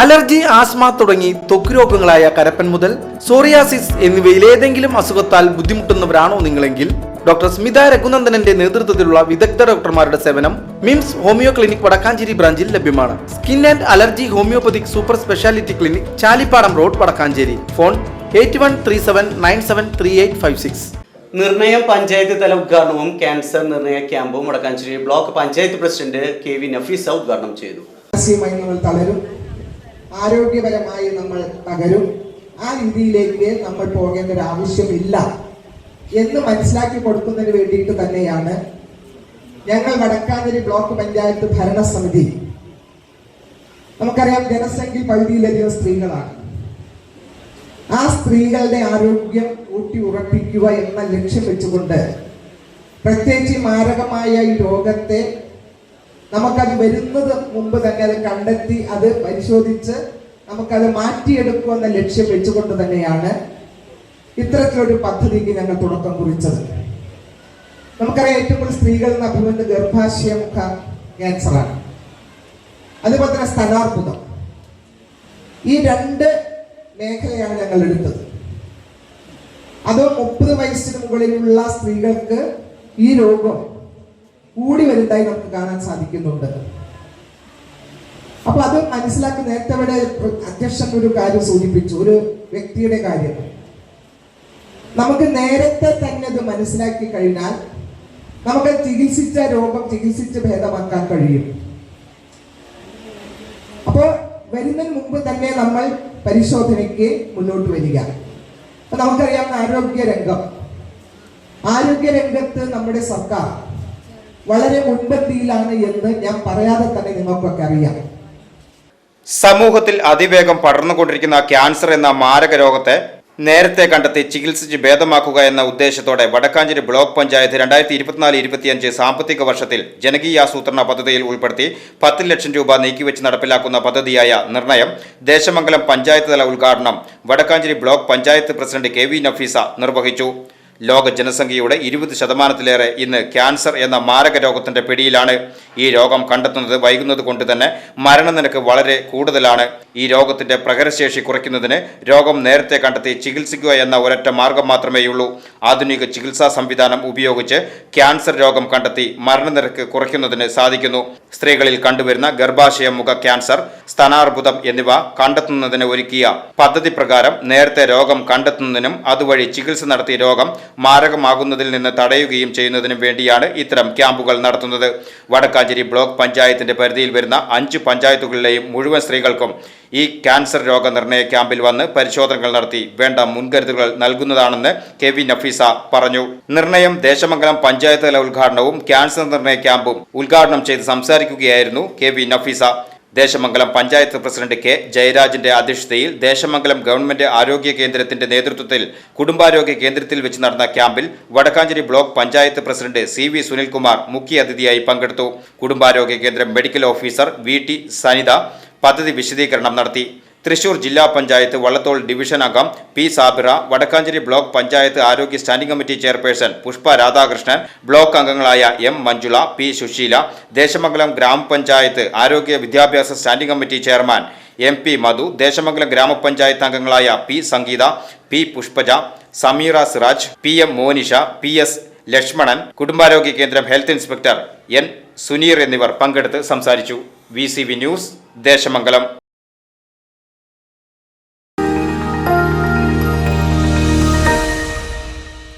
Allergy asthma തുടങ്ങി ത്വക്ക് രോഗങ്ങളായ കരപ്പൻ മുതൽ സോറിയാസിസ് എന്നിവയിൽ ഏതെങ്കിലും അസുഖത്താൽ ബുദ്ധിമുട്ടുന്നവരാണോ നിങ്ങളെങ്കിൽ? ഡോക്ടർ സ്മിത രഘുനന്ദനന്റെ നേതൃത്വത്തിലുള്ള വിദഗ്ധ ഡോക്ടർമാരുടെ സേവനം മിംസ് ഹോമിയോ ക്ലിനിക് വടക്കാഞ്ചേരി ബ്രാഞ്ചിൽ ലഭ്യമാണ്. Skin and allergy homeopathic super speciality clinic Chalippadam road Vadakkanchery. Phone eight one three seven nine seven three eight five six. നിർണയം പഞ്ചായത്ത് തല ഉദ്ഘാടനവും ക്യാൻസർ നിർണയ ക്യാമ്പും Vadakkanchery block panchayat president K V Nafeesa ഉദ്ഘാടനം ചെയ്തു. തളരും. ആരോഗ്യപരമായി നമ്മൾ തകരും. ആ രീതിയിലേക്ക് നമ്മൾ പോകേണ്ട ഒരു ആവശ്യമില്ല എന്ന് മനസ്സിലാക്കി കൊടുക്കുന്നതിന് വേണ്ടിയിട്ട് തന്നെയാണ് ഞങ്ങൾ വടക്കാതിരി ബ്ലോക്ക് പഞ്ചായത്ത് ഭരണസമിതി. നമുക്കറിയാം ജനസംഖ്യ പകുതിയിലധികം സ്ത്രീകളാണ്. ആ സ്ത്രീകളുടെ ആരോഗ്യം ഊട്ടി ഉറപ്പിക്കുക എന്ന ലക്ഷ്യം വെച്ചുകൊണ്ട് പ്രത്യേകിച്ച് മാരകമായ ഈ രോഗത്തെ നമുക്കത് വരുന്നത് മുമ്പ് തന്നെ അത് കണ്ടെത്തി അത് പരിശോധിച്ച് നമുക്കത് മാറ്റിയെടുക്കുക എന്ന ലക്ഷ്യം വെച്ചുകൊണ്ട് തന്നെയാണ് ഇത്തരത്തിലൊരു പദ്ധതിക്ക് ഞങ്ങൾ തുടക്കം കുറിച്ചത്. നമുക്കറിയാം ഏറ്റവും കൂടുതൽ സ്ത്രീകൾ എന്ന് ഗർഭാശയമുഖ ക്യാൻസറാണ്. അതുപോലെ തന്നെ സ്ഥലാർബുദം ഈ രണ്ട് മേഖലയാണ് ഞങ്ങൾ എടുത്തത്. അത് മുപ്പത് വയസ്സിന് മുകളിലുള്ള സ്ത്രീകൾക്ക് ഈ രോഗം കൂടി വരുന്നതായി നമുക്ക് കാണാൻ സാധിക്കുന്നുണ്ട്. അപ്പൊ അത് മനസ്സിലാക്കി നേരത്തെ ഇവിടെ അധ്യക്ഷൻ ഒരു കാര്യം സൂചിപ്പിച്ചു ഒരു വ്യക്തിയുടെ കാര്യം. നമുക്ക് നേരത്തെ തന്നെ അത് മനസ്സിലാക്കി കഴിഞ്ഞാൽ നമുക്ക് ചികിത്സിച്ച രോഗം ചികിത്സിച്ച് ഭേദമാക്കാൻ കഴിയും. അപ്പോൾ വരുന്നതിന് മുമ്പ് തന്നെ നമ്മൾ പരിശോധനയ്ക്ക് മുന്നോട്ട് വരിക. നമുക്കറിയാവുന്ന നമുക്കറിയാം ആരോഗ്യ രംഗം ആരോഗ്യ രംഗത്ത് നമ്മുടെ സർക്കാർ വളരെ മുൻപന്തിയിലാണ് എന്ന് ഞാൻ പറയാതെ തന്നെ നിങ്ങൾക്കൊക്കെ അറിയാം. സമൂഹത്തിൽ അതിവേഗം പടർന്നുകൊണ്ടിരിക്കുന്ന ക്യാൻസർ എന്ന മാരക രോഗത്തെ നേരത്തെ കണ്ടെത്തി ചികിത്സിച്ച് ഭേദമാക്കുക എന്ന ഉദ്ദേശത്തോടെ വടക്കാഞ്ചേരി ബ്ലോക്ക് പഞ്ചായത്ത് രണ്ടായിരത്തി ഇരുപത്തിനാല് ഇരുപത്തിയഞ്ച് സാമ്പത്തിക വർഷത്തിൽ ജനകീയാസൂത്രണ പദ്ധതിയിൽ ഉൾപ്പെടുത്തി പത്ത് ലക്ഷം രൂപ നീക്കിവെച്ച് നടപ്പിലാക്കുന്ന പദ്ധതിയായ നിർണയം ദേശമംഗലം പഞ്ചായത്ത് തല ഉദ്ഘാടനം Vadakkanchery block panchayat president K V Nafeesa നിർവഹിച്ചു. ലോക ജനസംഖ്യയുടെ ഇരുപത് ശതമാനത്തിലേറെ ഇന്ന് ക്യാൻസർ എന്ന മാരക രോഗത്തിന്റെ പിടിയിലാണ് ഈ രോഗം കണ്ടെത്തുന്നത്. വൈകുന്നത് കൊണ്ട് തന്നെ മരണനിരക്ക് വളരെ കൂടുതലാണ്. ഈ രോഗത്തിന്റെ പ്രകരശേഷി കുറയ്ക്കുന്നതിന് രോഗം നേരത്തെ കണ്ടെത്തി ചികിത്സിക്കുക എന്ന ഒരൊറ്റ മാർഗം മാത്രമേയുള്ളൂ. ആധുനിക ചികിത്സാ സംവിധാനം ഉപയോഗിച്ച് ക്യാൻസർ രോഗം കണ്ടെത്തി മരണനിരക്ക് കുറയ്ക്കുന്നതിന് സാധിക്കുന്നു. സ്ത്രീകളിൽ കണ്ടുവരുന്ന ഗർഭാശയ മുഖ ക്യാൻസർ സ്ഥാനാർബുദം എന്നിവ കണ്ടെത്തുന്നതിന് ഒരുക്കിയ പദ്ധതി പ്രകാരം നേരത്തെ രോഗം കണ്ടെത്തുന്നതിനും അതുവഴി ചികിത്സ നടത്തി രോഗം മാരകമാകുന്നതിൽ നിന്ന് തടയുകയും ചെയ്യുന്നതിനും വേണ്ടിയാണ് ഇത്തരം ക്യാമ്പുകൾ നടത്തുന്നത്. വടക്കാഞ്ചേരി ബ്ലോക്ക് പഞ്ചായത്തിന്റെ പരിധിയിൽ വരുന്ന അഞ്ച് പഞ്ചായത്തുകളിലെയും മുഴുവൻ സ്ത്രീകൾക്കും ഈ ക്യാൻസർ രോഗനിർണയ ക്യാമ്പിൽ വന്ന് പരിശോധനകൾ നടത്തി വേണ്ട മുൻകരുതലുകൾ നൽകുന്നതാണെന്ന് കെ വി നഫീസ പറഞ്ഞു. നിർണയം ദേശമംഗലം പഞ്ചായത്ത് തല ഉദ്ഘാടനവും ക്യാൻസർ നിർണയ ക്യാമ്പും ഉദ്ഘാടനം ചെയ്ത് സംസാരിക്കുകയായിരുന്നു K V Nafeesa. Desamangalam panchayat president K ജയരാജിന്റെ അധ്യക്ഷതയിൽ ദേശമംഗലം ഗവൺമെന്റ് ആരോഗ്യ കേന്ദ്രത്തിന്റെ നേതൃത്വത്തിൽ കുടുംബാരോഗ്യ കേന്ദ്രത്തിൽ വെച്ച് നടന്ന ക്യാമ്പിൽ Vadakkanchery block panchayat president C V Sunilkumar മുഖ്യ അതിഥിയായി പങ്കെടുത്തു. കുടുംബാരോഗ്യ കേന്ദ്രം medical officer V T Sanitha പദ്ധതി വിശദീകരണം നടത്തി. തൃശൂർ ജില്ലാ പഞ്ചായത്ത് വള്ളത്തോൾ ഡിവിഷൻ അംഗം പി സാബിറ വടക്കാഞ്ചേരി ബ്ലോക്ക് പഞ്ചായത്ത് ആരോഗ്യ standing committee chairperson Pushpa Radhakrishnan block അംഗങ്ങളായ എം മഞ്ജുള പി സുശീല ദേശമംഗലം ഗ്രാമപഞ്ചായത്ത് ആരോഗ്യ വിദ്യാഭ്യാസ standing committee chairman M P Madhu Desamangalam ഗ്രാമപഞ്ചായത്ത് അംഗങ്ങളായ P Sangeetha P Pushpaja Sameera Siraj P M Monisha P S Lakshmanan കുടുംബാരോഗ്യ കേന്ദ്രം ഹെൽത്ത് ഇൻസ്പെക്ടർ എൻ സുനീർ എന്നിവർ പങ്കെടുത്ത് സംസാരിച്ചു. V news Desamangalam.